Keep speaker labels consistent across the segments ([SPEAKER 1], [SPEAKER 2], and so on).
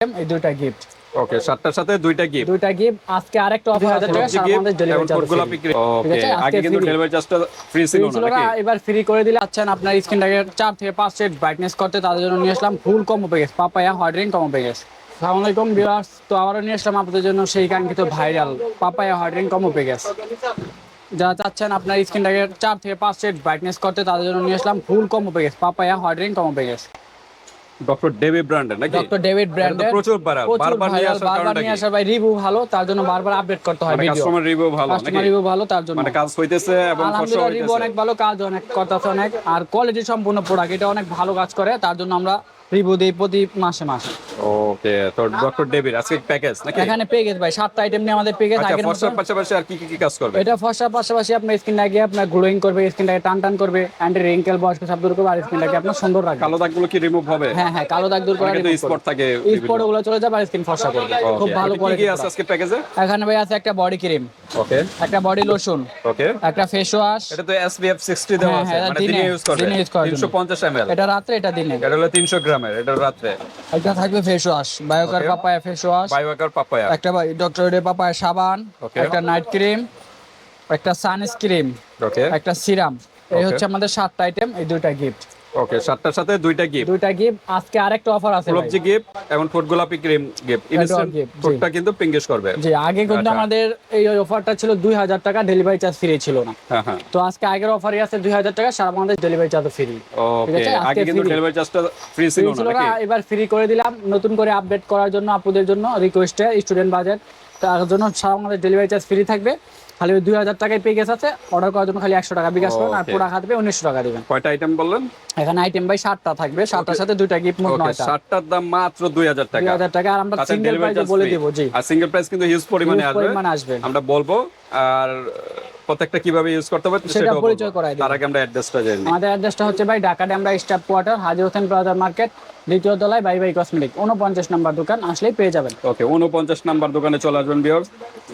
[SPEAKER 1] এই দুইটা গিফট
[SPEAKER 2] ওকে সাতটার সাথে দুইটা গিফট
[SPEAKER 1] দুইটা গিফট আজকে আরেকটা অফার আছে টাকা আমাদের ডেলিভারি চার্জ
[SPEAKER 2] গোলাপি ওকে আগে কিন্তু। ডেলিভারি চার্জটা ফ্রি ছিল না নাকি?
[SPEAKER 1] এবার ফ্রি করে দিলে আচ্ছা আপনার স্ক্রিনটাকে চার থেকে পাঁচ সেট ব্রাইটনেস করতে তাদের জন্য নিয়ে আসলাম ফুল কম্বো প্যাকেজ পাপায়া হার্ডরিং কম্বো প্যাকেজ আসসালামু আলাইকুম ভিউয়ার্স তো আবারও নিয়ে আসলাম আপনাদের জন্য সেই কাঙ্ক্ষিত ভাইরাল পাপায়া হার্ডরিং কম্বো প্যাকেজ যারা চাচ্ছেন আপনার স্ক্রিনটাকে চার থেকে পাঁচ সেট ব্রাইটনেস করতে তাদের জন্য নিয়ে আসলাম ফুল কম্বো প্যাকেজ পাপায়া হার্ডরিং কম্বো প্যাকেজ
[SPEAKER 2] ডক্টর ডেভিড ব্র্যান্ডের নাকি?
[SPEAKER 1] ডক্টর ডেভিড ব্র্যান্ডের।
[SPEAKER 2] প্রচুর বারবার নিয়ে আসার কারণটা
[SPEAKER 1] নিয়ে
[SPEAKER 2] কি?
[SPEAKER 1] আসার ভাই রিভিউ ভালো তার জন্য বারবার আপডেট করতে হয় ভিডিও
[SPEAKER 2] কাস্টমার রিভিউ ভালো
[SPEAKER 1] কাস্টমার রিভিউ ভালো তার জন্য।
[SPEAKER 2] মানে কাজ হইতেছে এবং হইতেছে।
[SPEAKER 1] অনেক ভালো কাজ অনেক কথা অনেক। আর কোয়ালিটি সম্পূর্ণ প্রোডাক্ট এটা অনেক ভালো কাজ করে তার জন্য আমরা রিভিউ দিই প্রতি মাসে মাসে।
[SPEAKER 2] ওকে তো ডক্টর ডেভিড আজকে প্যাকেজ নাকি?
[SPEAKER 1] এখানে পেগেজ ভাই সাতটা আইটেম নিয়ে আমাদের পেগেজ
[SPEAKER 2] আচ্ছা
[SPEAKER 1] আগের
[SPEAKER 2] ফসলের
[SPEAKER 1] মতন
[SPEAKER 2] পাশাপাশি আর কি কি কি কাজ করবে?
[SPEAKER 1] এটা ফসার পাশাপাশি আপনার স্কিনটাকে আপনার গ্লোয়িং করবে স্কিনটাকে টান টান করবে অ্যান্টি রিঙ্কেল বয়স্ক সব দূর করবে আর স্কিনটাকে আপনার সুন্দর রাখবে।
[SPEAKER 2] কালো দাগগুলো কি রিমুভ হবে?
[SPEAKER 1] হ্যাঁ হ্যাঁ কালো দাগ দূর করে
[SPEAKER 2] অনেকে স্পট থাকে
[SPEAKER 1] স্পটগুলো চলে যাবে আর স্কিন করবে। খুব ভালো
[SPEAKER 2] কি কি আছে আজকে প্যাকেজে
[SPEAKER 1] এখানে ভাই আছে একটা বডি ক্রিম
[SPEAKER 2] ওকে
[SPEAKER 1] একটা বডি লোশন
[SPEAKER 2] ওকে
[SPEAKER 1] একটা ফেস ওয়াশ
[SPEAKER 2] এটা তো এসপিএফ 60 দেওয়া
[SPEAKER 1] হ্যাঁ,
[SPEAKER 2] আছে মানে
[SPEAKER 1] দিনে-
[SPEAKER 2] দিনে ইউজ করবে।
[SPEAKER 1] দিনে use করার জন্য।
[SPEAKER 2] 350 ml
[SPEAKER 1] এটা রাত্রে এটা দিনে।
[SPEAKER 2] এটা হলো 300 গ্রামের এটা রাত্রে।
[SPEAKER 1] একটা থাকবে face wash Bioaqua. Papaya face wash
[SPEAKER 2] Bioaqua papaya.
[SPEAKER 1] একটা ডক্টর রে পাপায়া সাবান একটা নাইট ক্রিম একটা সানস্ক্রিম
[SPEAKER 2] ওকে
[SPEAKER 1] একটা সিরাম এই হচ্ছে আমাদের সাতটা আইটেম এই দুইটা গিফট
[SPEAKER 2] ওকে সাতটার সাথে দুইটা গিফট
[SPEAKER 1] দুইটা গিফট আজকে আরেকটা অফার আছে।
[SPEAKER 2] গোলাপজি গিফট এবং ফুড গোলাপি ক্রিম গিফট ইনস্ট্যান্ট। ফুডটা কিন্তু পিঙ্কিশ করবে।
[SPEAKER 1] জি আগে কিন্তু
[SPEAKER 2] আচ্ছা।
[SPEAKER 1] আমাদের এই অফারটা ছিল দুই হাজার টাকা ডেলিভারি চার্জ ফ্রি ছিল না।
[SPEAKER 2] হ্যাঁ হ্যাঁ।
[SPEAKER 1] তো আজকে আগের অফারই আছে দুই হাজার টাকা সারা আমাদের ডেলিভারি চার্জ ফ্রি
[SPEAKER 2] ওকে আগে কিন্তু ডেলিভারি চার্জটা ফ্রি ছিল না
[SPEAKER 1] এবার ফ্রি করে দিলাম। নতুন করে আপডেট করার জন্য আপনাদের জন্য রিকোয়েস্টে স্টুডেন্ট বাজেট তার জন্য সারা আমাদের ডেলিভারি চার্জ ফ্রি থাকবে। খালি ওই দুই হাজার টাকায় পেয়ে গেছে আছে অর্ডার করার জন্য খালি একশো টাকা বিকাশ করেন আর. পুরো হাতে উনিশশো টাকা দিবেন।
[SPEAKER 2] কয়টা আইটেম বললেন?
[SPEAKER 1] এখানে আইটেম ভাই সাতটা থাকবে। সাতটার সাথে দুইটা গিফট মোট নয়টা।
[SPEAKER 2] সাতটার দাম মাত্র
[SPEAKER 1] দুই হাজার
[SPEAKER 2] টাকা।
[SPEAKER 1] হাজার টাকা আর আমরা সিঙ্গেল প্রাইস বলে দেবো জি।
[SPEAKER 2] আর সিঙ্গেল প্রাইস কিন্তু হিউজ পরিমাণে আসবে। আমরা বলব আর প্রত্যেকটা কীভাবে ইউজ করতে হবে
[SPEAKER 1] সেটা পরিচয় করাই দিবো।
[SPEAKER 2] তার আগে আমরা অ্যাড্রেসটা জেনে।
[SPEAKER 1] আমাদের অ্যাড্রেসটা হচ্ছে ভাই ঢাকা ড্যামরা স্টাফ কোয়ার্টার হাজির হোসেন প্লাজা মার্কেট দ্বিতীয় তলায় বাই বাই কসমেটিক উনপঞ্চাশ নাম্বার দোকান আসলেই পেয়ে যাবেন।
[SPEAKER 2] ওকে উনপঞ্চাশ নাম্বার দোকানে চলে আসবেন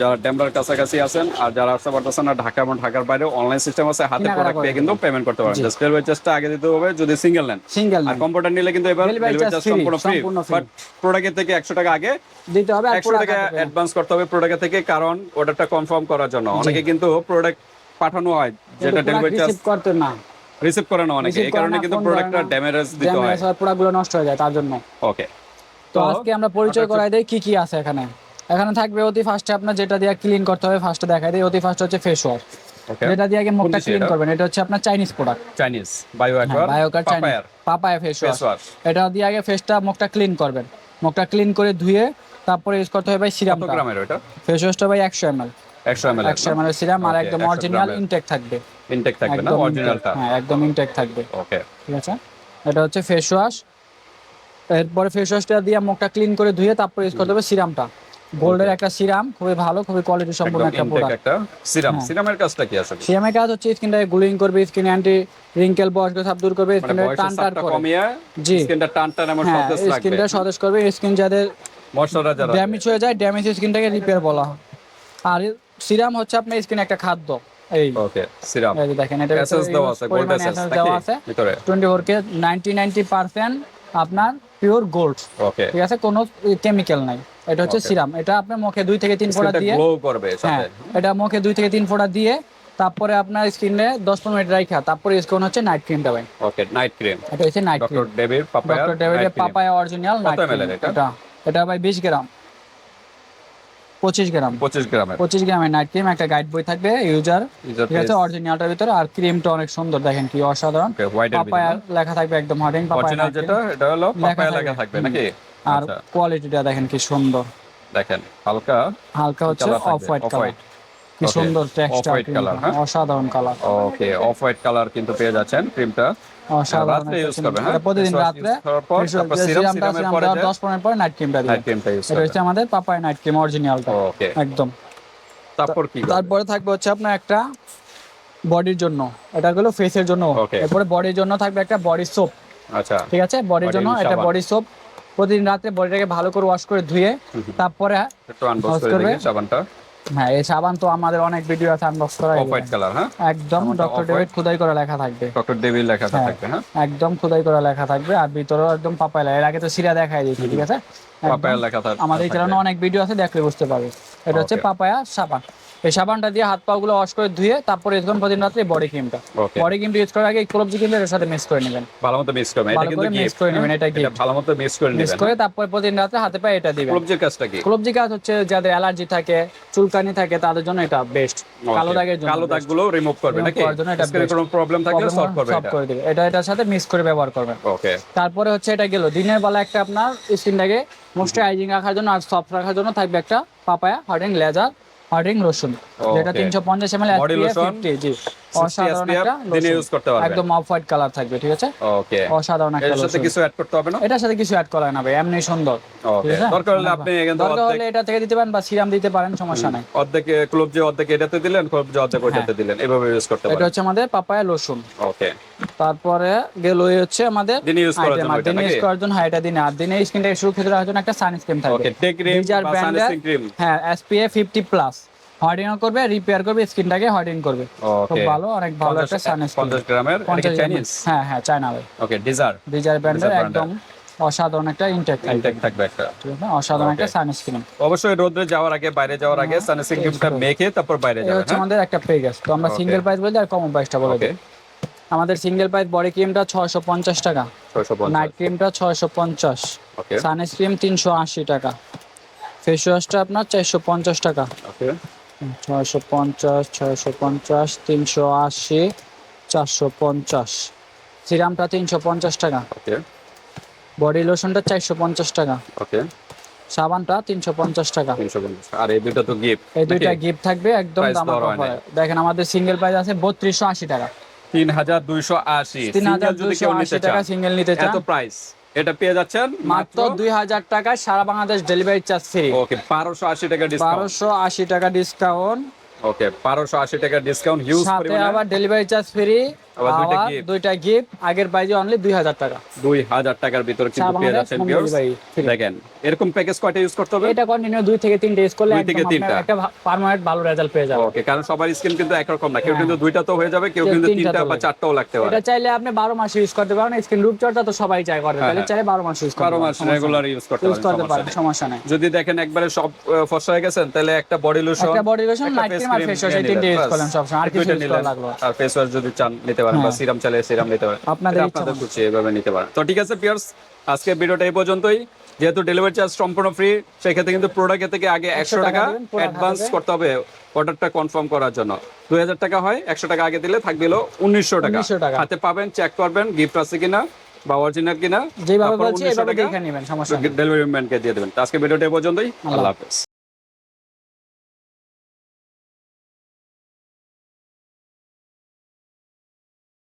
[SPEAKER 2] যারা ডেমরার কাছাকাছি আছেন আর যারা আসতে পারতেছেন না ঢাকা এবং ঢাকার বাইরে অনলাইন সিস্টেম আছে হাতে প্রোডাক্ট পেয়ে কিন্তু পেমেন্ট করতে পারেন জাস্ট ডেলিভারি চার্জটা আগে দিতে হবে যদি সিঙ্গেল নেন।
[SPEAKER 1] সিঙ্গেল
[SPEAKER 2] আর কম্পিউটার নিলে কিন্তু এবার ডেলিভারি চার্জ সম্পূর্ণ ফ্রি বাট প্রোডাক্টের থেকে একশো টাকা আগে
[SPEAKER 1] দিতে হবে
[SPEAKER 2] একশো টাকা অ্যাডভান্স করতে হবে প্রোডাক্ট থেকে কারণ অর্ডারটা কনফার্ম করার জন্য। অনেকে কিন্তু প্রোডাক্ট পাঠানো হয় যেটা ডেলিভারি চার্জ
[SPEAKER 1] করতে না।
[SPEAKER 2] রিসিভ করে না অনেকে এই কারণে কিন্তু প্রোডাক্টটা ড্যামেজ দিতে হয়।
[SPEAKER 1] ড্যামেজ হয় প্রোডাক্টগুলো নষ্ট হয়ে যায় তার জন্য।
[SPEAKER 2] ওকে
[SPEAKER 1] তো আজকে আমরা পরিচয় করাই দেই কি কি আছে এখানে? এখানে থাকবে অতি ফার্স্টে আপনার যেটা দিয়ে ক্লিন করতে হবে ফার্স্টে দেখাই দেই অতি ফার্স্ট হচ্ছে ফেস ওয়াশ যেটা দিয়ে আগে মুখটা ক্লিন করবেন এটা হচ্ছে আপনার Chinese product
[SPEAKER 2] Chinese Bioaqua
[SPEAKER 1] Bioaqua Chinese papaya face wash এটা দিয়ে আগে ফেসটা মুখটা ক্লিন করবেন। মুখটা ক্লিন করে ধুয়ে তারপরে ইউজ করতে হবে ভাই
[SPEAKER 2] কত
[SPEAKER 1] সিরামটা
[SPEAKER 2] গ্রামের ওটা
[SPEAKER 1] ফেস ওয়াশটা ভাই একশো এমএল
[SPEAKER 2] 100 ml
[SPEAKER 1] একশো এমএল সিরাম আর একদম অরিজিনাল ইনটেক থাকবে।
[SPEAKER 2] ইনটেক থাকবে না? অরিজিনালটা
[SPEAKER 1] হ্যাঁ একদম ইনটেক থাকবে।
[SPEAKER 2] ওকে
[SPEAKER 1] ঠিক আছে? এটা হচ্ছে ফেস ওয়াশ এরপরে ফেস ওয়াশটা দিয়ে মুখটা ক্লিন করে ধুয়ে তারপরে ইউজ করতে হবে সিরামটা। গোল্ডের একটা সিরাম খুবই ভালো খুবই কোয়ালিটি একটা প্রোডাক্ট
[SPEAKER 2] একটা সিরাম।
[SPEAKER 1] হ্যাঁ।
[SPEAKER 2] সিরামের কাজটা কি আছে?
[SPEAKER 1] সিরামের কাজ হচ্ছে স্কিনটাকে করবে স্কিন অ্যান্টি রিঙ্কেল বয়স্ক সব দূর করবে
[SPEAKER 2] মানে
[SPEAKER 1] স্কিনটা টান টান
[SPEAKER 2] চাপটা
[SPEAKER 1] করে। জি।
[SPEAKER 2] স্কিনটা টান টান এমন
[SPEAKER 1] হ্যাঁ
[SPEAKER 2] সতেজ রাখবে
[SPEAKER 1] স্কিনটা সতেজ করবে স্কিন যাদের
[SPEAKER 2] ময়শ্চারাইজার
[SPEAKER 1] ড্যামেজ হয়ে যায় ড্যামেজ স্কিনটাকে রিপেয়ার বলা হয়। আর সিরাম হচ্ছে আপনার স্কিন একটা খাদ্য। এই
[SPEAKER 2] ওকে সিরাম।
[SPEAKER 1] এই দেখেন এটা
[SPEAKER 2] দেওয়া আছে গোল্ড
[SPEAKER 1] দেওয়া আছে।
[SPEAKER 2] ভিতরে।
[SPEAKER 1] Twenty four K ninety ninety percent আপনার পিওর গোল্ড
[SPEAKER 2] ওকে।
[SPEAKER 1] ঠিক আছে কোনো কেমিক্যাল নাই। এটা হচ্ছে সিরাম। এটা আপনি মুখে দুই থেকে তিন ফোঁটা দিয়ে
[SPEAKER 2] গ্লো করবে
[SPEAKER 1] হ্যাঁ
[SPEAKER 2] সাথে।
[SPEAKER 1] এটা মুখে দুই থেকে তিন ফোঁটা দিয়ে তারপরে আপনার স্কিনে দশ পনেরো মিনিট রাখা তারপরে করুন হচ্ছে নাইট ক্রিমটা ভাই
[SPEAKER 2] ওকে নাইট ক্রিম
[SPEAKER 1] এটা হচ্ছে night cream
[SPEAKER 2] doctor David papaya
[SPEAKER 1] doctor ডেভিডের papaya original night cream
[SPEAKER 2] এটা?
[SPEAKER 1] এটা এটা ভাই বিশ গ্রাম। পঁচিশ গ্রাম।
[SPEAKER 2] পঁচিশ গ্রাম
[SPEAKER 1] পঁচিশ গ্রামের নাইট ক্রিম একটা গাইড বই থাকবে ইউজার ঠিক আছে। অরিজিনালটার ভিতরে আর ক্রিমটা অনেক সুন্দর দেখেন কি অসাধারণ। পাপায়া লেখা থাকবে একদম হার্ডিং পাপায়া
[SPEAKER 2] যেটা এটা হলো পাপায়া। লেখা থাকবে নাকি?
[SPEAKER 1] আর
[SPEAKER 2] আচ্ছা।
[SPEAKER 1] কোয়ালিটিটা দেখেন কি সুন্দর।
[SPEAKER 2] দেখেন হালকা
[SPEAKER 1] হালকা হচ্ছে অফ হোয়াইট কালার। কি সুন্দর টেক্সচার
[SPEAKER 2] হ্যাঁ?
[SPEAKER 1] অসাধারণ colour
[SPEAKER 2] okay off white colour কিন্তু পেয়ে যাচ্ছেন ক্রিমটা
[SPEAKER 1] অসাধারণ একটা।
[SPEAKER 2] করবে, হ্যাঁ?
[SPEAKER 1] প্রতিদিন
[SPEAKER 2] তারপর
[SPEAKER 1] দিয়ে
[SPEAKER 2] serum,
[SPEAKER 1] serum টা
[SPEAKER 2] serum এর
[SPEAKER 1] serum
[SPEAKER 2] পরে
[SPEAKER 1] 10 পনেরো পরে নাইট ক্রিমটা দিবেন
[SPEAKER 2] নাইট ক্রিমটা ইউজ
[SPEAKER 1] এটা হচ্ছে আমাদের পাপায়া নাইট ক্রিম অরিজিনালটা
[SPEAKER 2] ওকে
[SPEAKER 1] একদম।
[SPEAKER 2] তারপর কি
[SPEAKER 1] তারপরে থাকবে হচ্ছে আপনার একটা বডির জন্য। এটা হলো ফেসের জন্য। এরপরে বডির জন্য থাকবে একটা বডি সোপ
[SPEAKER 2] আচ্ছা।
[SPEAKER 1] ঠিক আছে? বডির জন্য এটা
[SPEAKER 2] সাবান।
[SPEAKER 1] বডি সোপ প্রতিদিন রাতে বডিটাকে ভালো করে ওয়াশ করে ধুয়ে তারপরে
[SPEAKER 2] একটু আনবক্স করে? সাবানটা।
[SPEAKER 1] হ্যাঁ এই সাবান তো আমাদের অনেক ভিডিও আছে আনবক্স করা
[SPEAKER 2] হোয়াইট কালার হ্যাঁ?
[SPEAKER 1] একদম ডক্টর ডেভিড খোদাই করা লেখা থাকবে।
[SPEAKER 2] ডক্টর দেবীর লেখাটা
[SPEAKER 1] হ্যাঁ।
[SPEAKER 2] থাকবে হ্যাঁ?
[SPEAKER 1] একদম খোদাই করা লেখা থাকবে আর ভিতরেও একদম পাপায়া এর আগে তো সিরা দেখাই দিয়েছি ঠিক আছে?
[SPEAKER 2] পাপায়া লেখা থাকবে
[SPEAKER 1] আমাদের চ্যানেলে অনেক ভিডিও আছে দেখলে বুঝতে পারবে। এটা হচ্ছে পাপায়া সাবান। এই সাবানটা দিয়ে হাত পা গুলো ওয়াশ করে ধুয়ে তারপরে এখন প্রতিদিন রাত্রে বডি ক্রিমটা বডি ক্রিমটা ইউজ করার আগে এই ক্লোবজি ক্রিমটা এর সাথে মিক্স করে নেবেন।
[SPEAKER 2] ভালো মতো মিক্স করবেন। এটা কিন্তু gift,
[SPEAKER 1] করে নেবেন? এটা gift।
[SPEAKER 2] ভালো মতো মিক্স করে নেবেন।
[SPEAKER 1] মিক্স করে তারপরে প্রতিদিন রাতে হাতে পায়ে এটা দিবেন।
[SPEAKER 2] ক্লোবজের কাজটা কি?
[SPEAKER 1] ক্লোবজি কাজ হচ্ছে যাদের অ্যালার্জি থাকে চুলকানি থাকে তাদের জন্য এটা বেস্ট কালো দাগের জন্য
[SPEAKER 2] কালো দাগগুলো রিমুভ করবে নাকি?
[SPEAKER 1] করার জন্য এটা
[SPEAKER 2] স্কিনে কোনো প্রবলেম থাকলে সলভ করবে এটা।
[SPEAKER 1] করে দিবে এটা এটার সাথে মিক্স করে ব্যবহার করবেন।
[SPEAKER 2] ওকে
[SPEAKER 1] তারপরে হচ্ছে এটা গেল দিনের বেলা একটা আপনার স্কিনটাকে ময়শ্চারাইজিং রাখার জন্য আর সফট রাখার জন্য থাকবে একটা পাপায়া হার্ডিং লেজার হার্ডিং রসুন যেটা
[SPEAKER 2] Okay.
[SPEAKER 1] তিনশো পঞ্চাশ এমএল
[SPEAKER 2] Body lotion,
[SPEAKER 1] জি। অসাধারণ একটা
[SPEAKER 2] দিনে use করতে পারবেন।
[SPEAKER 1] একদম অফ হোয়াইট কালার থাকবে ঠিক আছে?
[SPEAKER 2] ওকে
[SPEAKER 1] অসাধারণ একটা
[SPEAKER 2] এর সাথে কিছু অ্যাড করতে হবে না?
[SPEAKER 1] এটার সাথে কিছু অ্যাড করা না ভাই এমনি সুন্দর।
[SPEAKER 2] ওকে দরকার হলে আপনি এখান থেকে
[SPEAKER 1] দরকার হলে এটা থেকে দিতে পারেন বা সিরাম দিতে পারেন সমস্যা নাই।
[SPEAKER 2] অর্ধেক ক্লোব যে অর্ধেক এটাতে দিলেন ক্লোব যে অর্ধেক ওইটাতে দিলেন এভাবে ইউজ করতে
[SPEAKER 1] এটা হচ্ছে আমাদের পাপায়া লোশন
[SPEAKER 2] ওকে
[SPEAKER 1] তারপরে গেল হচ্ছে আমাদের
[SPEAKER 2] দিনে use করার জন্য
[SPEAKER 1] দিনে use করার জন্য হ্যাঁ এটা দিনে। আর দিনে স্কিনটাকে সুরক্ষিত রাখার জন্য একটা সানস্ক্রিন থাকবে
[SPEAKER 2] ওকে টেক ক্রিম বা সানস্ক্রিন ক্রিম
[SPEAKER 1] হ্যাঁ এসপিএফ ফিফটি প্লাস হার্ডিং করবে রিপেয়ার করবে স্কিনটাকে হার্ডিং করবে। খুব ভালো অনেক ভালো একটা সানস্ক্রিন
[SPEAKER 2] 50 গ্রামের এটা চাইনিজ
[SPEAKER 1] হ্যাঁ হ্যাঁ চায়না ভাই
[SPEAKER 2] ওকে ডিজার
[SPEAKER 1] ডিজার ব্র্যান্ডের একদম অসাধারণ একটা ইনটেক
[SPEAKER 2] ইনটেক থাকবে। একটা।
[SPEAKER 1] অসাধারণ একটা সানস্ক্রিন
[SPEAKER 2] অবশ্যই রোদ্রে যাওয়ার আগে বাইরে যাওয়ার আগে সানস্ক্রিন ক্রিমটা মেখে তারপর বাইরে যাবেন
[SPEAKER 1] হচ্ছে আমাদের একটা পেজ তো আমরা সিঙ্গেল প্রাইস বলি আর কমন প্রাইসটা বলে দিই। আমাদের সিঙ্গেল প্রাইস বডি ক্রিমটা ছয়শো পঞ্চাশ টাকা। নাইট ক্রিমটা ছয়শো পঞ্চাশ। সানস্ক্রিন তিনশো আশি টাকা। ফেস ওয়াশটা আপনার চারশো পঞ্চাশ টাকা। ছয়শো পঞ্চাশ ছয়শো পঞ্চাশ তিনশো আশি চারশো পঞ্চাশ। সিরামটা তিনশো পঞ্চাশ টাকা। বডি লোশনটা চারশো পঞ্চাশ টাকা। সাবানটা তিনশো পঞ্চাশ টাকা।
[SPEAKER 2] আর এই দুটো তো গিফট
[SPEAKER 1] এই দুইটা গিফট থাকবে একদম দাম দেখেন আমাদের সিঙ্গেল প্রাইস আছে বত্রিশশো আশি টাকা।
[SPEAKER 2] 3280
[SPEAKER 1] তিন হাজার
[SPEAKER 2] সিঙ্গেল
[SPEAKER 1] দুইশো
[SPEAKER 2] নিতে
[SPEAKER 1] আশি টাকা সিঙ্গেল নিতে চান
[SPEAKER 2] এত প্রাইস এটা পেয়ে যাচ্ছেন
[SPEAKER 1] মাত্র দুই হাজার টাকায় সারা Bangladesh delivery charge free
[SPEAKER 2] okay 1280 টাকা ডিসকাউন্ট
[SPEAKER 1] বারোশো আশি টাকা ডিসকাউন্ট
[SPEAKER 2] ওকে 1280 টাকা ডিসকাউন্ট হিউজ
[SPEAKER 1] সাথে আবার ডেলিভারি চার্জ ফ্রি
[SPEAKER 2] দুইটা
[SPEAKER 1] গিফট আগের প্রাইজে অনলি দুই হাজার টাকা।
[SPEAKER 2] 2000 টাকার ভিতরে কিন্তু পেয়ে যাচ্ছেন ভিউয়ার্স দেখেন এরকম প্যাকেজ কয়টা ইউজ করতে হবে?
[SPEAKER 1] এটা কন্টিনিউ দুই থেকে তিনটে ইউজ করলে
[SPEAKER 2] দুই
[SPEAKER 1] একদম
[SPEAKER 2] থেকে তিনটা।
[SPEAKER 1] একটা পার্মানেন্ট ভালো রেজাল্ট পেয়ে যাবে
[SPEAKER 2] ওকে কারণ সবার স্কিন কিন্তু একরকম না। কেউ
[SPEAKER 1] হ্যাঁ।
[SPEAKER 2] কিন্তু দুইটা তো হয়ে যাবে কেউ কিন্তু
[SPEAKER 1] তিনটা
[SPEAKER 2] বা চারটাও লাগতে পারে।
[SPEAKER 1] এটা চাইলে আপনি বারো মাস ইউজ করতে পারেন স্কিন রূপচর্চা তো সবাই চায়
[SPEAKER 2] হ্যাঁ,
[SPEAKER 1] তাহলে
[SPEAKER 2] হ্যাঁ।
[SPEAKER 1] চাইলে বারো মাস ইউজ করতে
[SPEAKER 2] বারো মাস রেগুলার ইউজ করতে পারেন
[SPEAKER 1] সমস্যা নাই।
[SPEAKER 2] যদি দেখেন একবারে সব ফর্সা হয়ে গেছেন তাহলে একটা বডি লোশন
[SPEAKER 1] একটা body lotion, night cream আর face wash এই তিনটে use করলেন সবসময়, আর কিছু লাগল।
[SPEAKER 2] আর ফেস ওয়াশ যদি চান নিতে পারেন বা
[SPEAKER 1] হ্যাঁ।
[SPEAKER 2] সিরাম চাইলে সিরাম নিতে পারেন।
[SPEAKER 1] আপনাদের
[SPEAKER 2] আপনাদের খুশি এভাবে নিতে পারেন। তো ঠিক আছে পিয়ার্স আজকে ভিডিওটা এই পর্যন্তই। যেহেতু ডেলিভারি চার্জ সম্পূর্ণ ফ্রি সেক্ষেত্রে কিন্তু প্রোডাক্ট থেকে আগে একশো টাকা অ্যাডভান্স করতে হবে অর্ডারটা কনফার্ম করার জন্য। দুই হাজার টাকা হয় একশো টাকা আগে দিলে থাকবে হলো উনিশশো টাকা।
[SPEAKER 1] 1900 টাকা।
[SPEAKER 2] হাতে পাবেন চেক করবেন গিফট আছে কিনা বা অরিজিনাল কিনা।
[SPEAKER 1] যেভাবে বলছি
[SPEAKER 2] 1900
[SPEAKER 1] এভাবে দেখে নেবেন সমস্যা
[SPEAKER 2] ডেলিভারি ম্যানকে দিয়ে দেবেন। আজকে ভিডিওটা এই পর্যন্তই। আল্লাহ হাফেজ।